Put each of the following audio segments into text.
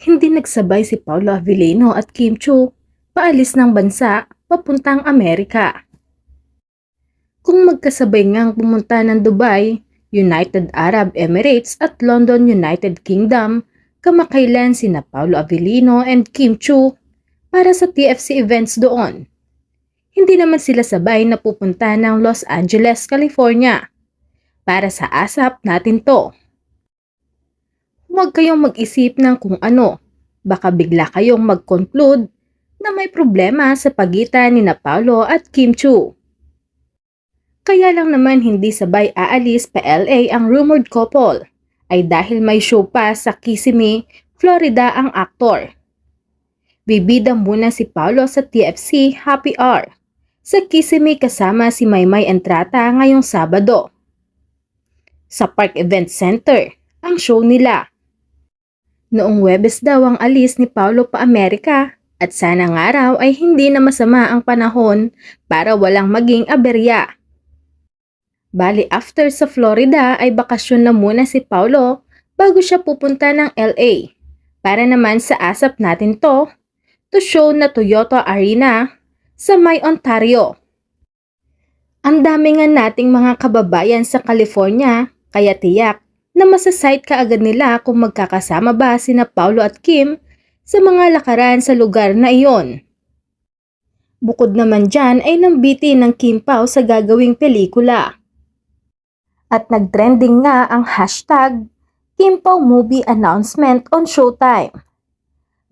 hindi nagsabay si Paolo Avellino at Kim Chu paalis ng bansa papuntang Amerika. Kung magkasabay ngang pumunta ng Dubai, United Arab Emirates at London United Kingdom, kamakailan sina Paolo Avellino and Kim Chu para sa TFC events doon. Hindi naman sila sabay na pupunta ng Los Angeles, California. Para sa ASAP natin to. Huwag kayong mag-isip ng kung ano. Baka bigla kayong mag-conclude na may problema sa pagitan ni na Paolo at Kim Chu. Kaya lang naman hindi sabay aalis pa LA ang rumored couple ay dahil may show pa sa Kissimmee, Florida ang aktor. Bibida muna si Paolo sa TFC Happy Hour sa Kissimmee kasama si Maymay Entrata ngayong Sabado. Sa Park Event Center, ang show nila. Noong Webes daw ang alis ni Paolo pa Amerika at sana nga raw ay hindi na masama ang panahon para walang maging aberya. Bali after sa Florida ay bakasyon na muna si Paulo bago siya pupunta ng LA. Para naman sa asap natin to, to show na Toyota Arena sa May Ontario. Ang dami nga nating mga kababayan sa California, kaya tiyak na masasite ka agad nila kung magkakasama ba sina Paulo at Kim sa mga lakaran sa lugar na iyon. Bukod naman dyan ay nambiti ng Kim Pao sa gagawing pelikula. At nagtrending nga ang hashtag Kim Pao Movie Announcement on Showtime.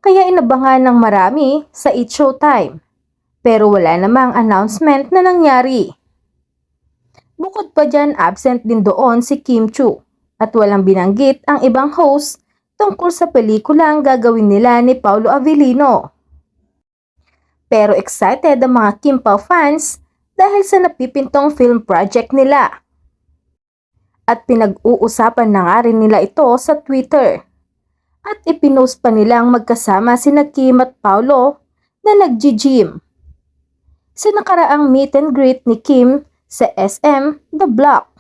Kaya inabangan ng marami sa It Showtime. Pero wala namang announcement na nangyari. Bukod pa dyan, absent din doon si Kim Chu at walang binanggit ang ibang host tungkol sa pelikula ang gagawin nila ni Paulo Avellino. Pero excited ang mga Kim Pao fans dahil sa napipintong film project nila. At pinag-uusapan na nga rin nila ito sa Twitter. At ipinost pa nilang magkasama sina Kim at Paulo na nag-gym. Sa nakaraang meet and greet ni Kim sa SM The Block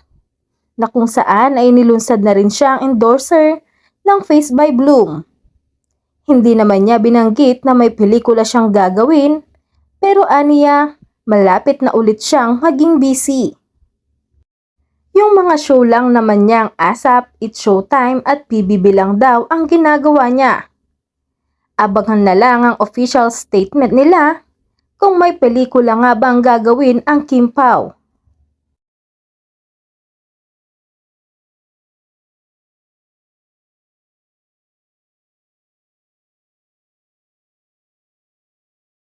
na kung saan ay nilunsad na rin siyang endorser ng Face by Bloom. Hindi naman niya binanggit na may pelikula siyang gagawin, pero aniya, malapit na ulit siyang maging busy. Yung mga show lang naman niyang ASAP, It's Showtime at PBB lang daw ang ginagawa niya. Abangan na lang ang official statement nila kung may pelikula nga bang gagawin ang Kim Pao.